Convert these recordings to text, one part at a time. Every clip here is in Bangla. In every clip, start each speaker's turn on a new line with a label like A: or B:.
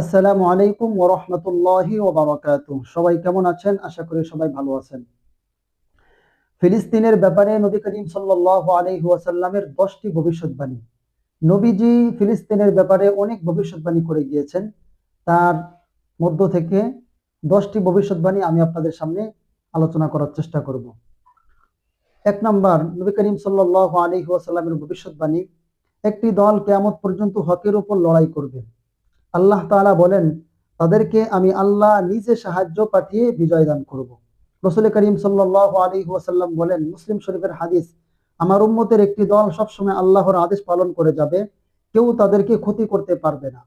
A: আসসালামু আলাইকুম ওয়া রাহমাতুল্লাহি ওয়া বারাকাতুহু। সবাই কেমন আছেন? আশা করি সবাই ভালো আছেন। ফিলিস্তিনের ব্যাপারে নবী করিম সাল্লাল্লাহু আলাইহি ওয়াসাল্লামের 10টি ভবিষ্যৎবাণী। নবীজি ফিলিস্তিনের ব্যাপারে অনেক ভবিষ্যৎবাণী করে গিয়েছেন। তার মধ্য থেকে 10টি ভবিষ্যৎবাণী আমি আপনাদের সামনে আলোচনা করার চেষ্টা করব। এক নাম্বার, নবী করিম সাল্লাল্লাহু আলাইহি ওয়াসাল্লামের ভবিষ্যৎবাণী, একটি দল কিয়ামত পর্যন্ত হকের উপর লড়াই করবে। আল্লাহ তাআলা বলেন, তাদেরকে আমি আল্লাহ নিজে সাহায্য পাঠিয়ে বিজয় দান করব। রসুল করিম সাল্লাল্লাহু আলাইহি ওয়াসাল্লাম বলেন, মুসলিম শরীফের হাদিস, আমার উম্মতের একটি দল সবসময় আল্লাহর আদেশ পালন করে যাবে, কেউ তাদেরকে ক্ষতি করতে পারবে না।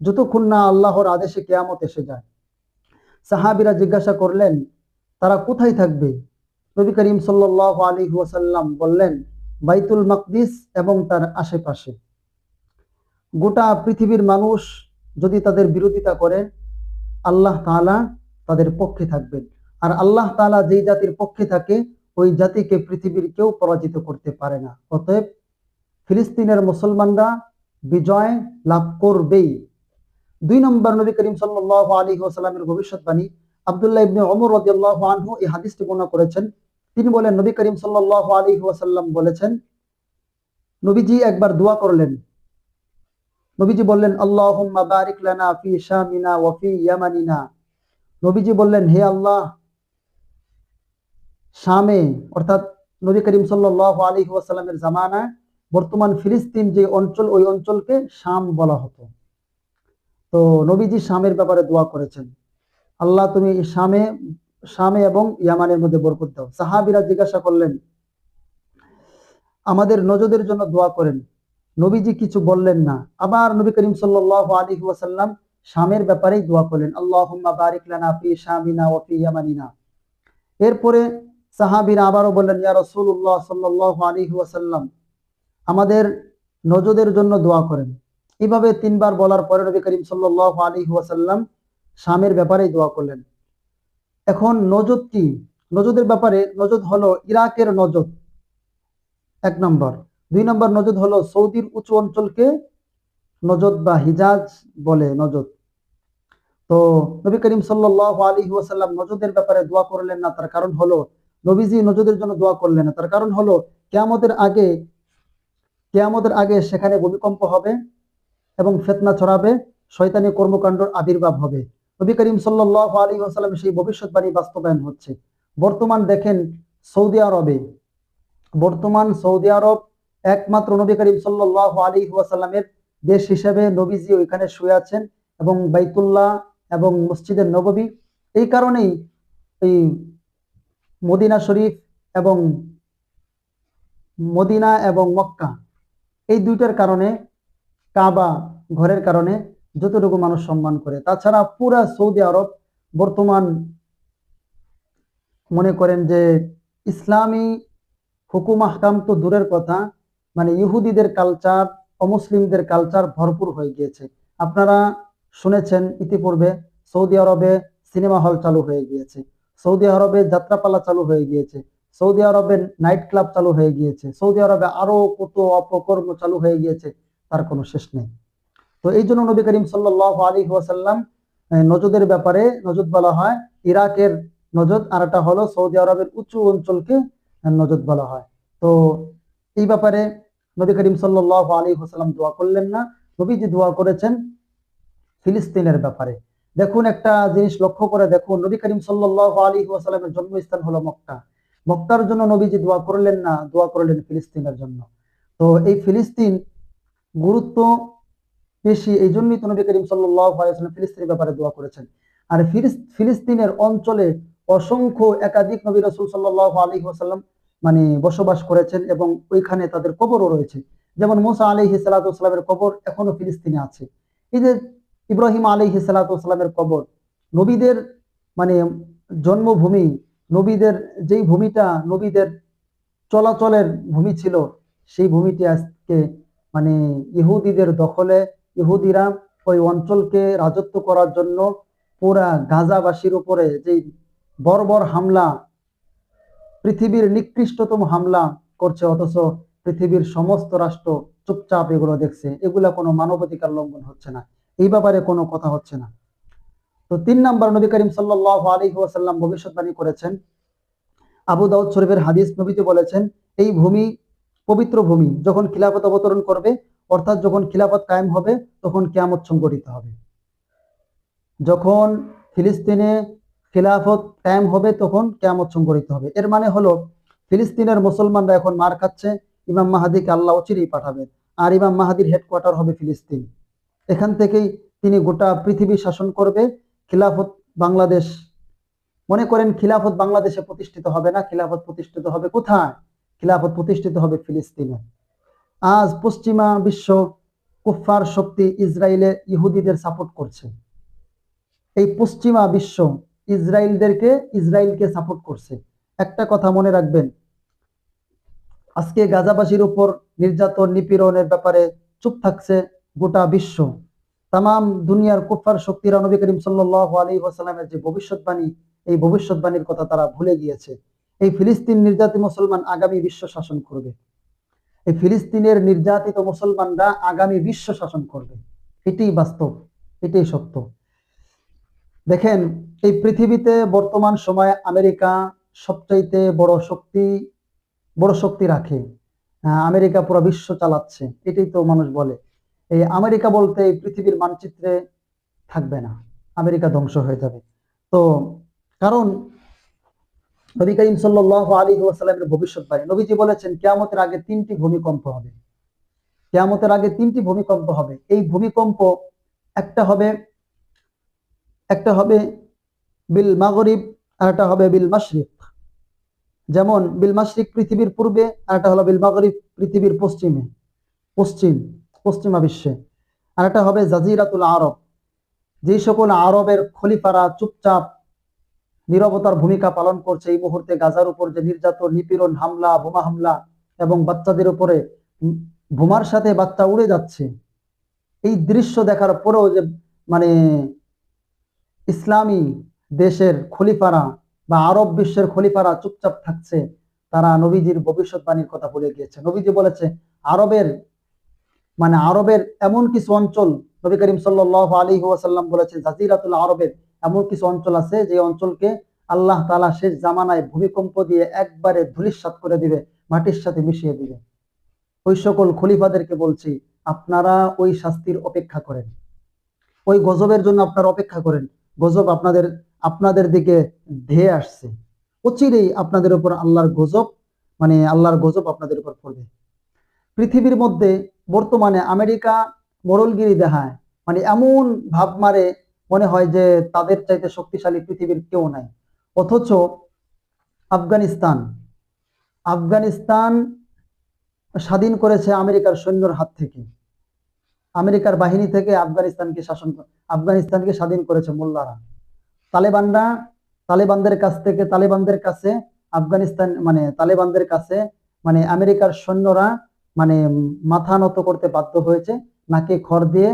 A: যতক্ষণ না আল্লাহর আদেশে কেয়ামত এসে যায়। সাহাবিরা জিজ্ঞাসা করলেন, তারা কোথায় থাকবে? নবী করিম সাল্লাল্লাহু আলাইহি ওয়াসাল্লাম বললেন, বাইতুল মাকদিস এবং তার আশেপাশে। গোটা পৃথিবীর মানুষ যদি তাদের বিরোধিতা করে, আল্লাহ তাআলা তাদের পক্ষে থাকবেন। আর আল্লাহ তাআলা যেই জাতির পক্ষে থাকে, ওই জাতিকে পৃথিবীর কেউ পরাজিত করতে পারে না। অতএব ফিলিস্তিনের মুসলমানরা বিজয় লাভ করবেই। দুই নম্বর নবী করিম সাল্লাল্লাহু আলাইহি ওয়াসাল্লামের ভবিষ্যৎবাণী, আবদুল্লাহ ইবনে ওমর রাদিয়াল্লাহু আনহু এই হাদিসটি বর্ণনা করেছেন। তিনি বলেন, নবী করিম সাল্লাল্লাহু আলাইহি ওয়াসাল্লাম বলেছেন, নবীজি একবার দোয়া করলেন নবীজি বললেন, আল্লাহুম্মা নবীজি বললেন, হে আল্লাহ, শামে, অর্থাৎ নবী করিম সাল্লাল্লাহু আলাইহি ওয়াসাল্লামের জামানায় বর্তমান ফিলিস্তিন যে অঞ্চল, ওই অঞ্চলকে শাম বলা হতো। তো নবীজি শামের ব্যাপারে দোয়া করেছেন। আল্লাহ, তুমি শামে শামে এবং ইয়ামানের মধ্যে বরকত দাও। সাহাবিরা জিজ্ঞাসা করলেন, আমাদের নজদের জন্য দোয়া করেন। নবীজি কিছু বললেন না। আবার নবী করিম সাল্লাল্লাহু আলাইহি ওয়াসাল্লাম শামের ব্যাপারেই দোয়া করলেন, আল্লাহুম্মা বারিক লানা ফি শামিনা ওয়া ফি ইয়ামানিনা। এরপরে সাহাবীরা আবারও বললেন, ইয়া সাল্লাল্লাহু আলাইহি ওয়াসাল্লাম, আমাদের নজদের জন্য দোয়া করেন। এইভাবে তিনবার বলার পরে নবী করিম সাল্লাল্লাহু আলাইহি ওয়াসাল্লাম শামের ব্যাপারেই দোয়া করলেন। এখন নজদ কি? নজদের ব্যাপারে নজদ হলো ইরাকের নজদ। এক নম্বর। দুই নম্বর নজদ হলো সৌদির উঁচু অঞ্চলকে নজদ বা হিজাজ বলে নজদ। তো নবী করিম সাল্লাল্লাহু আলাইহি ওয়াসাল্লাম নজদের ব্যাপারে দোয়া করলেন না, তার কারণ হলো নবীজি নজদের জন্য দোয়া করলেন না, তার কারণ হলো কেয়ামতের আগে কেয়ামতের আগে সেখানে ভূমিকম্প হবে এবং ফেতনা ছড়াবে, শয়তানি কর্মকাণ্ডর আবির্ভাব হবে। নবী করিম সাল্লাল্লাহু আলাইহি ওয়াসাল্লাম সেই ভবিষ্যৎবাণী বাস্তবায়ন হচ্ছে। বর্তমান দেখেন সৌদি আরবে, বর্তমান সৌদি আরব একমাত্র নবী করিম সাল্লাল্লাহু আলাইহি ওয়াসাল্লামের দেশ হিসেবে নবীজি ওইখানে শুয়ে আছেন এবং বাইতুল্লাহ এবং মসজিদের নববী। এই কারণেই এই মদিনা শরীফ এবং মদিনা এবং মক্কা এই দুইটার কারণে, কাবা ঘরের কারণে যতটুকু মানুষ সম্মান করে। তাছাড়া পুরা সৌদি আরব বর্তমান মনে করেন যে ইসলামী হুকুম আহকাম তো দূরের কথা মানে ইহুদিদের কালচার অমুসলিমদের কালচার ভরপুর হয়ে গিয়েছে। আপনারা শুনেছেন ইতিপূর্বে সৌদি আরবে সিনেমা হল চালু হয়ে গিয়েছে, সৌদি আরবে যাত্রাপালা চালু হয়ে গিয়েছে, সৌদি আরবে নাইট ক্লাব চালু হয়ে গিয়েছে, সৌদি আরবে আরও কত অপকর্ম চালু হয়ে গিয়েছে, তার কোনো শেষ নেই। তো এই জন্য নবী করিম সাল্লাহ আলী ওয়াসাল্লাম নজদের ব্যাপারে নজদ বলা হয়, ইরাকের নজদ, আর একটা হলো সৌদি আরবের উঁচু অঞ্চলকে নজদ বলা হয়। তো এই ব্যাপারে নবী করিম সাল্লাহ আলী ওসাল্লাম দোয়া করলেন না। নবীজি দোয়া করেছেন ফিলিস্তিনের ব্যাপারে। দেখুন একটা জিনিস লক্ষ্য করে দেখুন, নবী করিম সাল্লাহ আলী ওয়াসাল্লামের জন্মস্থান হলো মক্কা। মক্কার জন্য নবীজি দোয়া করলেন না, দোয়া করলেন ফিলিস্তিনের জন্য। তো এই ফিলিস্তিন গুরুত্ব বেশি এই জন্যই তো নবী করিম সাল্লাহ ফিলিস্তিনের ব্যাপারে দোয়া করেছেন। আর ফিলিস্তিনের অঞ্চলে অসংখ্য একাধিক নবী রসুল সাল্লাহ আলী ওয়াসাল্লাম মানে বসবাস করেছেন এবং ওইখানে তাদের কবরও রয়েছে। যেমন মোসা আলহি সালাতামের কবর এখনও ফিলিস্তিনে আছে। এই যে ইব্রাহিম আলহি সালাতামের কবর, নবীদের মানে জন্মভূমি, নবীদের যেই ভূমিটা নবীদের চলাচলের ভূমি ছিল, সেই ভূমিটি আজকে মানে ইহুদিদের দখলে, ইহুদিরা ওই অঞ্চলকে রাজত্ব করার জন্য পুরা গাজাবাসীর উপরে যেই বর্বর হামলা পৃথিবীর নিকৃষ্টতম হামলা করছে, অথচ পৃথিবীর সমস্ত রাষ্ট্র চুপচাপ এগুলো দেখছে। এগুলা কোনো মানবাধিকার লঙ্ঘন হচ্ছে না। এই ব্যাপারে কোনো কথা হচ্ছে না। তো তিন নাম্বার নবী করিম সাল্লাল্লাহু আলাইহি ওয়াসাল্লাম ভবিষ্যৎবাণী করেছেন। আবু দাউদ শরীফের হাদিস নবীজি বলেছেন, এই ভূমি পবিত্র ভূমি, যখন খিলাফত অবতরণ করবে, অর্থাৎ যখন খিলাফত কায়েম হবে, তখন কিয়ামত সংগঠিত হবে। যখন ফিলিস্তিনে খিলাফত কায়েম হবে তখন কিয়ামত সংগঠিত হবে। এর মানে হলো, ফিলিস্তিনের মুসলমানরা এখন মার খাচ্ছে, ইমাম মাহাদিকে আল্লাহ অচিরেই পাঠাবেন। আর ইমাম মাহাদির হেডকোয়ার্টার হবে ফিলিস্তিন। এখান থেকেই তিনি গোটা পৃথিবী শাসন করবে। খিলাফত বাংলাদেশ, মনে করেন খিলাফত বাংলাদেশে প্রতিষ্ঠিত হবে না, খিলাফত প্রতিষ্ঠিত হবে কোথায়? খিলাফত প্রতিষ্ঠিত হবে ফিলিস্তিনে। আজ পশ্চিমা বিশ্ব কুফফার শক্তি ইসরায়েলে ইহুদিদের সাপোর্ট করছে। এই পশ্চিমা বিশ্ব ইসরায়েলদেরকে, ইসরায়েলকে সাপোর্ট করছে। একটা কথা মনে রাখবেন, আজকে গাজাবাসীর উপর নির্যাতন, নিপীড়নের ব্যাপারে চুপ থাকছে গোটা বিশ্ব। তাম দুনিয়ার কুফার শক্তিরা নবী করিম সাল্লাল্লাহু আলাইহি ওয়াসাল্লামের যে ভবিষ্যৎবাণী, এই ভবিষ্যৎবাণীর কথা তারা ভুলে গিয়েছে। এই ফিলিস্তিন নির্যাতিত মুসলমান আগামী বিশ্ব শাসন করবে। এই ফিলিস্তিনের নির্যাতিত মুসলমানরা আগামী বিশ্ব শাসন করবে। এটাই বাস্তব, এটাই সত্য। দেখেন, এই পৃথিবীতে বর্তমান সময়ে আমেরিকা সবচাইতে বড় শক্তি বড় শক্তি রাখে। আমেরিকা পুরো বিশ্ব চালাচ্ছে। এটাই তো মানুষ বলে। এই আমেরিকা বলতে এই পৃথিবীর মানচিত্রে থাকবে না। আমেরিকা ধ্বংস হয়ে যাবে। তো, কারণ নবী করিম সাল্লাল্লাহু আলাইহি ওয়াসাল্লামের ভবিষ্যৎবাণী। নবীজি বলেছেন, কেয়ামতের আগে তিনটি ভূমিকম্প হবে। কেয়ামতের আগে তিনটি ভূমিকম্প হবে। এই ভূমিকম্প একটা হবে একটা হবে বিল মাগরিব, আর একটা হবে বিল মাশরিক। যেমন বিল মাশরিক পৃথিবীর পূর্বে, আর একটা হলো বিল মাগরিব পৃথিবীর পশ্চিমে। পশ্চিম, পশ্চিমা বিশ্বে। আর একটা হবে জাজিরাতুল আরব। যে সকল আরবের খলিফারা চুপচাপ, নিরবতার ভূমিকা পালন করছে এই মুহূর্তে গাজার উপর যে নির্যাতন, নিপীড়ন, হামলা, বোমা হামলা এবং বাচ্চাদের উপরে বোমার সাথে বাচ্চা উড়ে যাচ্ছে, এই দৃশ্য দেখার পরেও যে মানে ইসলামী দেশের খলিফারা বা আরব বিশ্বের খলিফারা চুপচাপ থাকছে, তারা নবীজির ভবিষ্যৎবাণীর কথা বলে গিয়েছে। নবীজি বলেছে, আরবের মানে আরবের এমন কিছু অঞ্চল, নবী করিম সাল্লাল্লাহু আলাইহি ওয়াসাল্লাম বলেছেন, জাজিরাতুল আরবের এমন কিছু অঞ্চল আছে, যে অঞ্চলকে আল্লাহ তাআলা শেষ জামানায় ভূমিকম্প দিয়ে একবারে ধূলিসাৎ করে দিবে, মাটির সাথে মিশিয়ে দিবে। ওই সকল খলিফাদেরকে বলছি, আপনারা ওই শাস্তির অপেক্ষা করেন। ওই গজবের জন্য আপনারা অপেক্ষা করেন। গজব আপনাদের আপনাদের দিকে ধেয়ে আসছে। অচিরেই আপনাদের উপর আল্লাহর গজব মানে আল্লাহর গজব আপনাদের উপর পড়বে। পৃথিবীর মধ্যে বর্তমানে আমেরিকা মোড়লগিরি দেখায়। মানে এমন ভাব মারে মনে হয় যে তাদের চাইতে শক্তিশালী পৃথিবীর কেউ নাই। অথচ আফগানিস্তান আফগানিস্তান স্বাধীন করেছে আমেরিকার সৈন্যর হাত থেকে। আমেরিকার বাহিনী থেকে আফগানিস্তানকে শাসন আফগানিস্তানকে স্বাধীন করেছে মোল্লারা। তালেবানরা তালেবানদের কাছ থেকে তালেবানদের কাছে আফগানিস্তান মানে তালেবানদের কাছে মানে আমেরিকার সৈন্যরা মানে মাথা নত করতে বাধ্য হয়েছে, নাকি খড় দিয়ে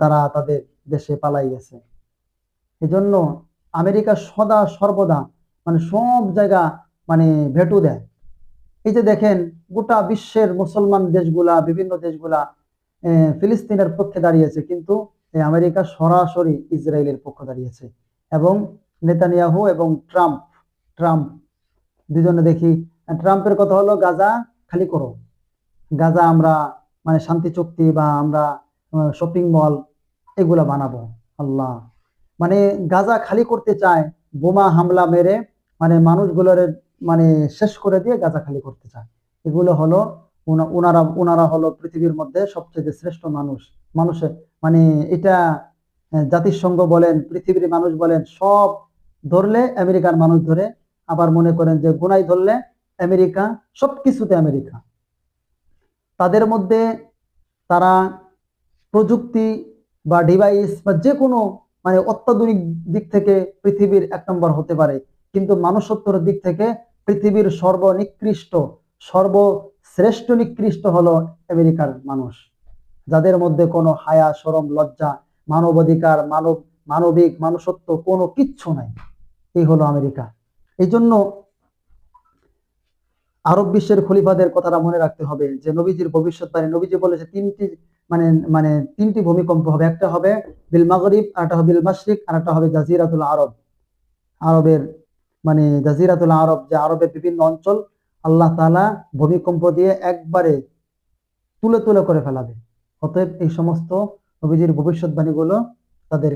A: তারা তাদের দেশে পালাই গেছে। এজন্য আমেরিকা সদা সর্বদা মানে সব জায়গা মানে ভেটু দেয়। এই যে দেখেন, গোটা বিশ্বের মুসলমান দেশগুলা, বিভিন্ন দেশগুলা ফিলিস্তিনের পক্ষে দাঁড়িয়েছে, কিন্তু আমেরিকা সরাসরি ইসরায়েলের পক্ষ দাঁড়িয়েছে। এবং নেতানিয়াহু এবং ট্রাম্প ট্রাম্প, দুজনে দেখি ট্রাম্পের কথা হলো, গাজা খালি করো। গাজা আমরা মানে শান্তি চুক্তি বা আমরা শপিং মল এগুলা বানাবো। আল্লাহ। মানে গাজা খালি করতে চায়, বোমা হামলা মেরে মানে মানুষগুলোর মানে শেষ করে দিয়ে গাজা খালি করতে চায়। এগুলো হলো উনারা উনারা হলো পৃথিবীর মধ্যে সবচেয়ে শ্রেষ্ঠ মানুষ। মানুষের মানে এটা জাতিসংঘ বলেন, পৃথিবীর মানুষ বলেন, সব ধরলে আমেরিকার মানুষ ধরে। আবার মনে করেন যে গুনাই ধরলে আমেরিকা, সবকিছুতে আমেরিকা। তাদের মধ্যে তারা প্রযুক্তি বা ডিভাইস বা যে কোনো মানে অত্যাধুনিক দিক থেকে পৃথিবীর এক নম্বর হতে পারে। কিন্তু মানুষত্বর দিক থেকে পৃথিবীর সর্বনিকৃষ্ট সর্বশ্রেষ্ঠ নিকৃষ্ট হলো আমেরিকার মানুষ, যাদের মধ্যে কোনো হায়া, সরম, লজ্জা, মানবাধিকার, মানব, মানবিক, মানুষত্ব কোনো কিচ্ছু নাই। এই হলো আমেরিকা। এই জন্য আরব বিশ্বের খলিফাদের কথাটা মনে রাখতে হবে যে, নবীজির ভবিষ্যৎবাণী নবীজি বলেছে তিনটি মানে মানে তিনটি ভূমিকম্প হবে। একটা হবে বিল মাগরিব, আর একটা হবে বিল মাশরিক, আর একটা হবে জাজিরাতুল আরব। আরবের মানে জাজিরাতুল আরব যে আরবের বিভিন্ন অঞ্চল আল্লাহ তাআলা ভূমিকম্প দিয়ে একবারে তুলে তুলে করে ফেলাবে। অতএব এই সমস্ত নবীজির ভবিষ্যৎবাণীগুলো তাদের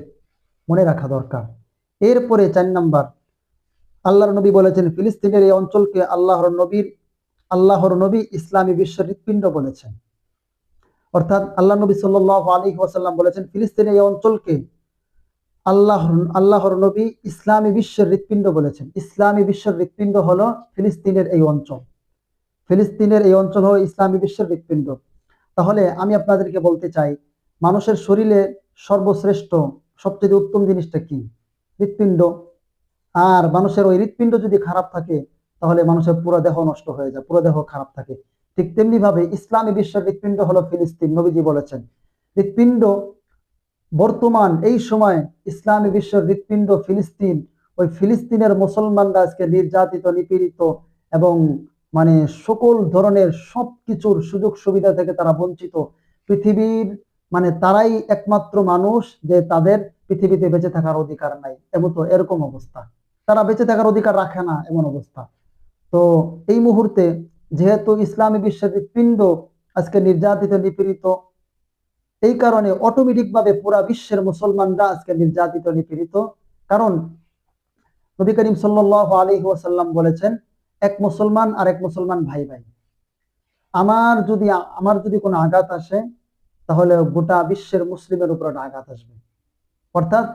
A: মনে রাখা দরকার। এরপরে চার নাম্বার, আল্লাহর নবী বলেছেন, ফিলিস্তিনের এই অঞ্চলকে আল্লাহর নবীর, আল্লাহর নবী ইসলামী বিশ্বের হৃৎপিণ্ড বলেছেন। অর্থাৎ আল্লাহ নবী সাল্লাহ আলী ওয়াসাল্লাম বলেছেন, ফিলিস্তিনের এই অঞ্চলকে আল্লাহ আল্লাহর নবী ইসলামী বিশ্বের হৃৎপিণ্ড বলেছেন। ইসলামী বিশ্বের হৃৎপিণ্ড হলো ফিলিস্তিনের এই অঞ্চল। ফিলিস্তিনের এই অঞ্চল হলো ইসলামী বিশ্বের হৃৎপিণ্ড। তাহলে আমি আপনাদেরকে বলতে চাই, মানুষের শরীরে সর্বশ্রেষ্ঠ, সবচেয়ে উত্তম জিনিসটা কি? হৃৎপিণ্ড। আর মানুষের ওই হৃৎপিণ্ড যদি খারাপ থাকে, তাহলে মানুষের পুরো দেহ নষ্ট হয়ে যায়, পুরো দেহ খারাপ থাকে। ঠিক তেমনি ভাবে ইসলামী বিশ্বের হৃৎপিণ্ড হলো ফিলিস্তিন, নবীজি বলেছেন। হৃৎপিণ্ড বর্তমান এই সময় ইসলামী বিশ্বের হৃৎপিণ্ড ফিলিস্তিন, ওই ফিলিস্তিনের মুসলমানরা আজকে নির্যাতিত, নিপীড়িত এবং মানে সকল ধরনের সবকিছুর সুযোগ সুবিধা থেকে তারা বঞ্চিত। পৃথিবীর মানে তারাই একমাত্র মানুষ যে তাদের পৃথিবীতে বেঁচে থাকার অধিকার নাই। এমন তো এরকম অবস্থা। তারা বেঁচে থাকার অধিকার রাখে না এমন অবস্থা। তো এই মুহূর্তে যেহেতু ইসলামী বিশ্বের পিণ্ড আজকে নির্যাতিত, নিপীড়িত এই কারণে অটোমেটিক ভাবে পুরা বিশ্বের মুসলমানরা আজকে নির্যাতিত, নিপীড়িত। কারণ নবী করিম সাল্লাহ আলী ওয়াসাল্লাম বলেছেন, এক মুসলমান আর এক মুসলমান ভাই ভাই আমার যদি আমার যদি কোনো আঘাত আসে, তাহলে গোটা বিশ্বের মুসলিমের উপর আঘাত আসবে। অর্থাৎ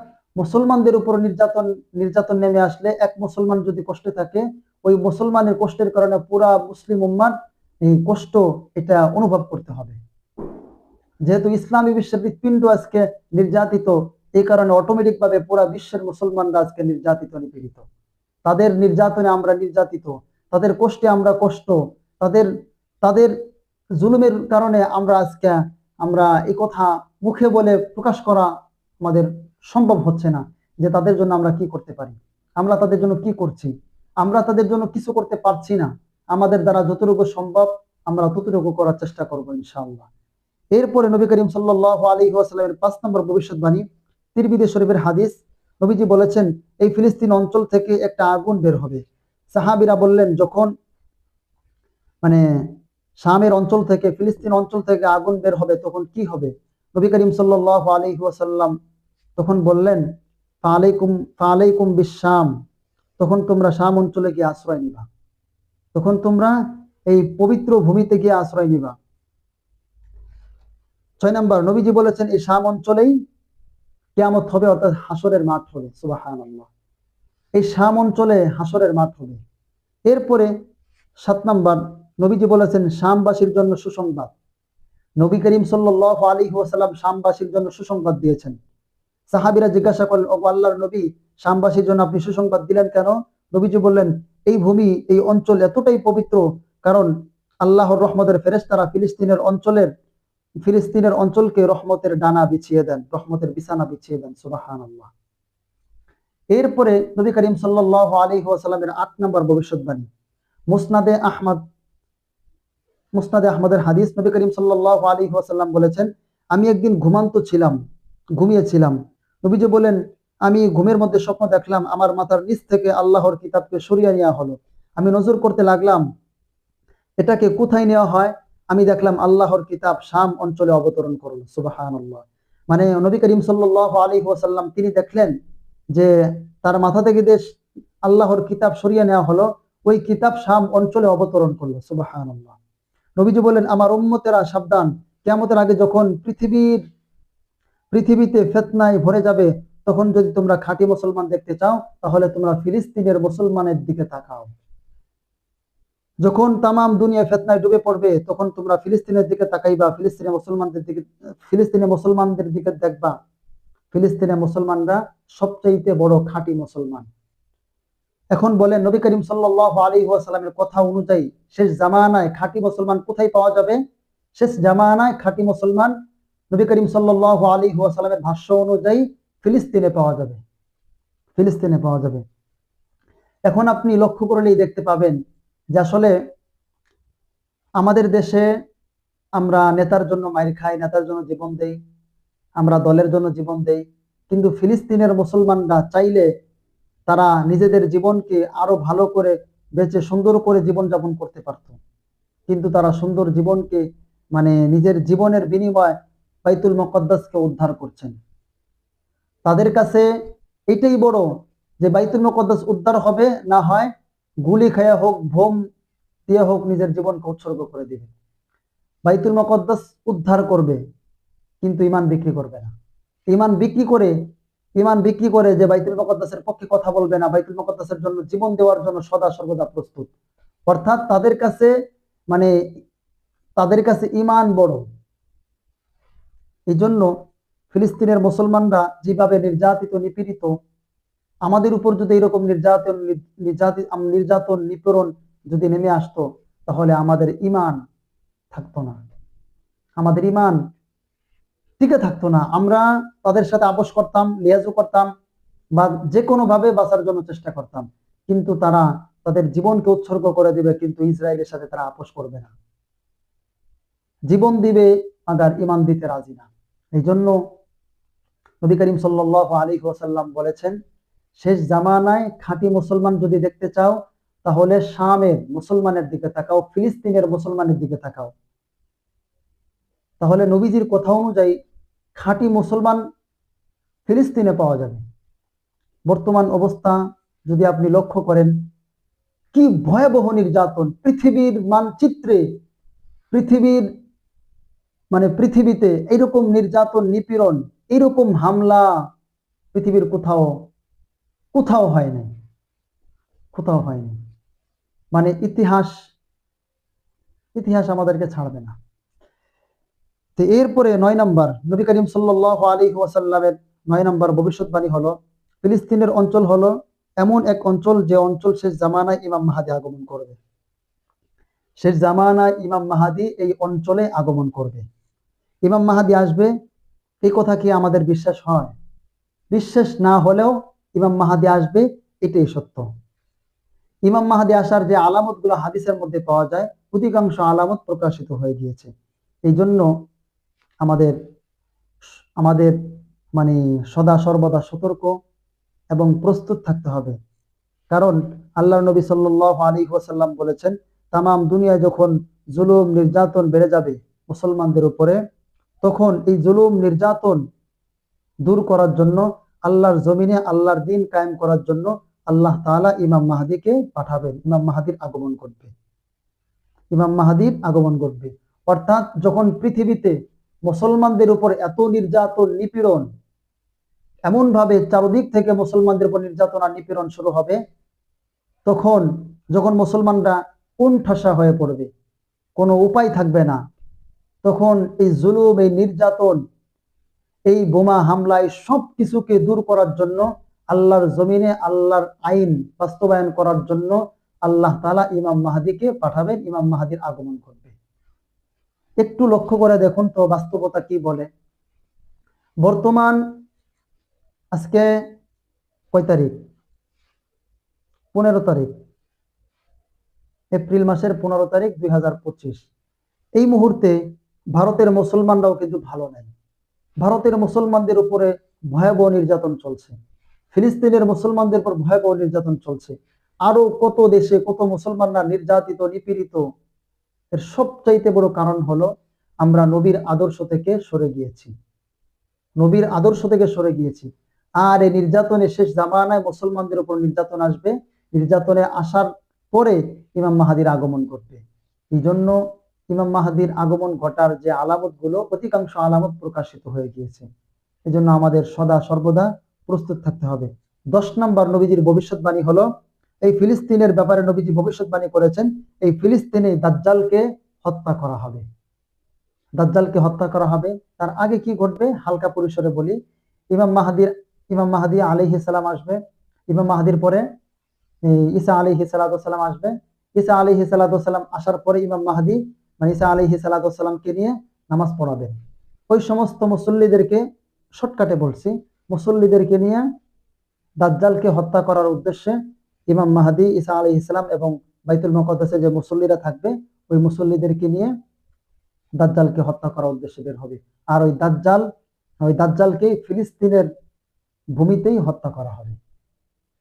A: মুসলমানদের উপর নির্যাতন নির্যাতন নেমে আসলে এক মুসলমান যদি কষ্টে থাকে, ওই মুসলমানের কষ্টের কারণে পুরা মুসলিম উম্মার এই কষ্ট এটা অনুভব করতে হবে। যেহেতু ইসলামী বিশ্বের হৃৎপিণ্ড আজকে নির্যাতিত, এই কারণে অটোমেটিক ভাবে পুরা বিশ্বের মুসলমানরা আজকে নির্যাতিত, নিপীড়িত। তাদের নির্যাতনে আমরা নির্যাতিত, তাদের কষ্টে আমরা কষ্ট, তাদের তাদের জুলুমের কারণে আমরা আজকে, আমরা এই কথা মুখে বলে প্রকাশ করা আমাদের সম্ভব হচ্ছে না যে তাদের জন্য আমরা কি করতে পারি। আমরা তাদের জন্য কি করছি? আমরা তাদের জন্য কিছু করতে পারছি না। আমাদের দ্বারা যতটুকু সম্ভব আমরা ততটুকু করার চেষ্টা করব ইনশাআল্লাহ। এরপরে নবী করিম সাল্লাহ আলী ওয়াসাল্লামের পাঁচ নম্বর ভবিষ্যৎবাণী তিরবিদে শরীফের হাদিস। নবীজি বলেছেন, এই ফিলিস্তিন অঞ্চল থেকে একটা আগুন বের হবে। সাহাবিরা বললেন, যখন মানে শামের অঞ্চল থেকে, ফিলিস্তিন অঞ্চল থেকে আগুন বের হবে, তখন কি হবে? নবী করিম সাল্লাহ আলী ওয়াসাল্লাম তখন বললেন, ফালাইকুম ফালাইকুম বিশ্বাম তখন তোমরা শাম অঞ্চলে গিয়ে আশ্রয় নিবা। তখন তোমরা এই পবিত্র ভূমিতে গিয়ে আশ্রয় নিবা। ছয় নম্বর, নবীজি বলেছেন, এই শাম অঞ্চলেই কেয়ামত হবে, অর্থাৎ হাসরের মাঠ হবে। সুবাহান এই শাম অঞ্চলে হাসরের মাঠ হবে। এরপরে সাত নম্বর, নবীজি বলেছেন, শামবাসীর জন্য সুসংবাদ। নবী করিম সাল্লাহ আলী ওয়াসাল্লাম শামবাসীর জন্য সুসংবাদ দিয়েছেন। সাহাবিরা জিজ্ঞাসা করলেন ও আল্লাহর নবী, শামবাসীর জন্য আপনি সুসংবাদ দিলেন কেন? নবীজি বললেন, এই ভূমি, এই অঞ্চল এতটাই পবিত্র, কারণ আল্লাহর রহমতের ফেরেস্তারা ফিলিস্তিনের অঞ্চলের ফিলিস্তিনের অঞ্চলকে রহমতের ডানা বিছিয়ে দেন, রহমতের বিছানা বিছিয়ে দেন সুবাহান আল্লাহ এরপরে নবী করিম সাল্লাহ আলী ওয়াসাল্লামের আট নম্বর ভবিষ্যৎবাণী, মুসনাদে আহমদ, মুসনাদে আহমদের হাদিস নবী করিম সাল্লাহ আলী ওয়াসাল্লাম বলেছেন, আমি একদিন ঘুমান্ত ছিলাম, ঘুমিয়েছিলাম। নবীজি বলেন, আমি ঘুমের মধ্যে স্বপ্ন দেখলাম, আমার মাথার নিচ থেকে আল্লাহর কিতাবকে সরিয়ে নেওয়া হলো। আমি নজর করতে লাগলাম, এটাকে কোথায় নেওয়া হয়? আমি দেখলাম আল্লাহর কিতাব শাম অঞ্চলে অবতরণ করল সুবাহান মানে নবী করিম সাল্লাহ আলী ওসাল্লাম তিনি দেখলেন যে তার মাথা থেকে দেশ আল্লাহর কিতাব সরিয়ে নেওয়া হলো, ওই কিতাব শাম অঞ্চলে অবতরণ করল সুবাহান নবীজি বললেন, আমার উম্মতেরা সাবধান কেমতের আগে যখন পৃথিবীর, পৃথিবীতে ফেতনায় ভরে যাবে, তখন যদি তোমরা খাঁটি মুসলমান দেখতে চাও, তাহলে তোমরা ফিলিস্তিনের মুসলমানের দিকে তাকাও। যখন তামাম দুনিয়া ফেতনায় ডুবে পড়বে, তখন তোমরা ফিলিস্তিনের দিকে তাকাইবা ফিলিস্তিনের মুসলমানদের দিকে ফিলিস্তিনের মুসলমানদের দিকে দেখবা। ফিলিস্তিনের মুসলমানরা সবচাইতে বড় খাঁটি মুসলমান। এখন বলেন, নবী করিম সাল্লাহ আলী ওয়াসাল্লামের কথা অনুযায়ী শেষ জামানায় খাঁটি মুসলমান কোথায় পাওয়া যাবে? শেষ জামানায় খাঁটি মুসলমান নবী করিম সাল্লাহ আলী ওয়াসাল্লামের ভাষ্য অনুযায়ী ফিলিস্তিনে পাওয়া যাবে। ফিলিস্তিনে পাওয়া যাবে। এখন আপনি লক্ষ্য করলেই দেখতে পাবেন যে আসলে আমাদের দেশে আমরা নেতার জন্য মাইর খাই, নেতার জন্য জীবন দেই, আমরা দলের জন্য জীবন দেই, কিন্তু ফিলিস্তিনের মুসলমানরা চাইলে তারা নিজেদের জীবনকে আরও ভালো করে বেঁচে সুন্দর করে জীবনযাপন করতে পারত। কিন্তু তারা সুন্দর জীবনকে মানে নিজের জীবনের বিনিময়ে বাইতুল মকদ্দাসকে উদ্ধার করছেন। তাদের কাছে এটাই বড় যে বাইতুল মকদ্দাস উদ্ধার হবে না হয় গুলি খায়া হোক, ভোম দিয়ে হোক, নিজের জীবনকে উৎসর্গ করে দিবে। বাইতুল মকদ্দাস উদ্ধার করবে, কিন্তু ইমান বিক্রি করবে না। ইমান বিক্রি করে ইমান বিক্রি করে যে বাইতুল মকদ্দাসের পক্ষে কথা বলবে না, বাইতুল মকদ্দাসের জন্য জীবন দেওয়ার জন্য সদা সর্বদা প্রস্তুত। অর্থাৎ তাদের কাছে মানে তাদের কাছে ইমান বড়। এই জন্য ফিলিস্তিনের মুসলমানরা যেভাবে নির্যাতিত, নিপীড়িত আমাদের উপর যদি এরকম নির্যাতন নির্যাতিত নির্যাতন, নিপীড়ন যদি নেমে আসতো, তাহলে আমাদের ইমান থাকতো না। আমাদের ইমান টিকে থাকতো না। আমরা তাদের সাথে আপোষ করতাম লিয়াজু করতাম, বা যে কোনো ভাবে বাঁচার জন্য চেষ্টা করতাম। কিন্তু তারা তাদের জীবনকে উৎসর্গ করে দিবে, কিন্তু ইসরায়েলের সাথে তারা আপোষ করবে না। জীবন দিবে আগার ইমান দিতে রাজি না। এই জন্য নবী করিম সাল্লাহ আলী ওসাল্লাম বলেছেন শেষ জামানায় খাঁটি মুসলমান যদি দেখতে চাও, তাহলে শামের মুসলমানের দিকে তাকাও, ফিলিস্তিনের মুসলমানের দিকে তাকাও। তাহলে নবীজির কথা অনুযায়ী খাঁটি মুসলমান ফিলিস্তিনে পাওয়া যাবে। বর্তমান অবস্থা যদি আপনি লক্ষ্য করেন, কি ভয়াবহ নির্যাতন পৃথিবীর মানচিত্রে, পৃথিবীর মানে পৃথিবীতে এইরকম নির্যাতন, নিপীড়ন, এইরকম হামলা পৃথিবীর কোথাও কোথাও হয় নাই। কোথাও হয়নি মানে ইতিহাস ইতিহাস আমাদেরকে ছাড়বে না। তো এরপরে নয় নম্বর, নবী করিম সাল্লাহ আলী ওয়াসাল্লামের নয় নম্বর ভবিষ্যৎবাণী হলো, ফিলিস্তিনের অঞ্চল হলো এমন এক অঞ্চল যে অঞ্চল শেষ জামানায় ইমাম মাহাদি আগমন করবে। শেষ জামানায় ইমাম মাহাদি এই অঞ্চলে আগমন করবে। ইমাম মাহাদি আসবে এই কথা কি আমাদের বিশ্বাস হয়? বিশ্বাস না হলেও ইমাম মাহাদি আসবে, এটাই সত্য। ইমাম মাহাদি আসার যে আলামতগুলো হাদিসের মধ্যে পাওয়া যায়, অধিকাংশ আলামত প্রকাশিত হয়ে গিয়েছে। এই জন্য আমাদের আমাদের মানে সদা সর্বদা সতর্ক এবং প্রস্তুত থাকতে হবে। কারণ আল্লাহ নবী সাল্লাহ আলী ওসাল্লাম বলেছেন, তামাম দুনিয়ায় যখন জুলুম, নির্যাতন বেড়ে যাবে মুসলমানদের উপরে, তখন এই জুলুম, নির্যাতন দূর করার জন্য আল্লাহর জমিনে আল্লাহর দিন কায়েম করার জন্য আল্লাহ তালা ইমাম মাহাদিকে পাঠাবেন। ইমাম মাহাদির আগমন করবে ইমাম মাহাদির আগমন করবে অর্থাৎ যখন পৃথিবীতে মুসলমানদের উপর এত নির্যাতন, নিপীড়ন এমন ভাবে চারদিক থেকে মুসলমানদের উপর নির্যাতন আর নিপীড়ন শুরু হবে, তখন যখন মুসলমানরা কোন ঠাসা হয়ে পড়বে, কোনো উপায় থাকবে না, তখন এই জুলুম, এই নির্যাতন এই বোমা হামলায় সব কিছুকে দূর করার জন্য, আল্লাহর জমিনে আল্লাহর আইন বাস্তবায়ন করার জন্য আল্লাহ তালা ইমাম মাহাদিকে পাঠাবেন, ইমাম মাহাদির আগমন করবে একটু লক্ষ্য করে দেখুন তো বাস্তবতা কি বলে। বর্তমান আজকে কয় তারিখ? পনেরো তারিখ। এপ্রিল মাসের পনেরো তারিখ দুই হাজার পঁচিশ। এই মুহূর্তে ভারতের মুসলমানরাও কিন্তু ভালো নাই। ভারতের মুসলমানদের উপরে ভয়াবহ নির্যাতন চলছে। ফিলিস্তিনের মুসলমানদের উপর ভয়াবহ নির্যাতন চলছে। আরও কত দেশে কত মুসলমানরা নির্যাতিত, নিপীড়িত, এর সবচাইতে বড় কারণ হলো আমরা নবীর আদর্শ থেকে সরে গিয়েছি। নবীর আদর্শ থেকে সরে গিয়েছি। আর এই নির্যাতনের শেষ জামানায় মুসলমানদের উপর নির্যাতন আসবে। নির্যাতনে আসার পরে ইমাম মাহাদির আগমন করবে এই জন্য ইমাম মাহাদির আগমন ঘটার যে আলামতগুলো অধিকাংশ আলামত প্রকাশিত হয়ে গিয়েছে। এজন্য আমাদের সদা সর্বদা প্রস্তুত থাকতে হবে। দশ নম্বর নবীজির ভবিষ্যৎবাণী হলো, এই ফিলিস্তিনের ব্যাপারে নবীজি ভবিষ্যৎবাণী করেছেন, এই ফিলিস্তিনে দাজ্জালকে হত্যা করা হবে। দাজ্জালকে হত্যা করা হবে। তার আগে কি ঘটবে? হালকা পরিসরে বলি। ইমাম মাহাদির, ইমাম মাহাদি আলিহি সালাম আসবে। ইমাম মাহাদির পরে ঈসা আলিহি সালাম আসবে। ঈসা আলিহি সালাম আসার পরে ইমাম মাহাদি মানে ঈসা আলিহি সালাতামকে নিয়ে নামাজ পড়াবেন ওই সমস্ত মুসল্লিদেরকে শর্টকাটে বলছি, মুসল্লিদেরকে নিয়ে দাজ্জালকে হত্যা করার উদ্দেশ্যে ইমাম মাহাদি ইসা আলি ইসলাম এবং বাইতুল মকদ্দাসে যে মুসল্লিরা থাকবে, ওই মুসল্লিদেরকে নিয়ে দাজ্জালকে হত্যা করার উদ্দেশ্যে বের হবে। আর ওই দাজ্জাল, ওই দাজ্জালকে ফিলিস্তিনের ভূমিতেই হত্যা করা হবে।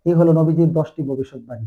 A: এই হলো নবীজির দশটি ভবিষ্যৎবাণী।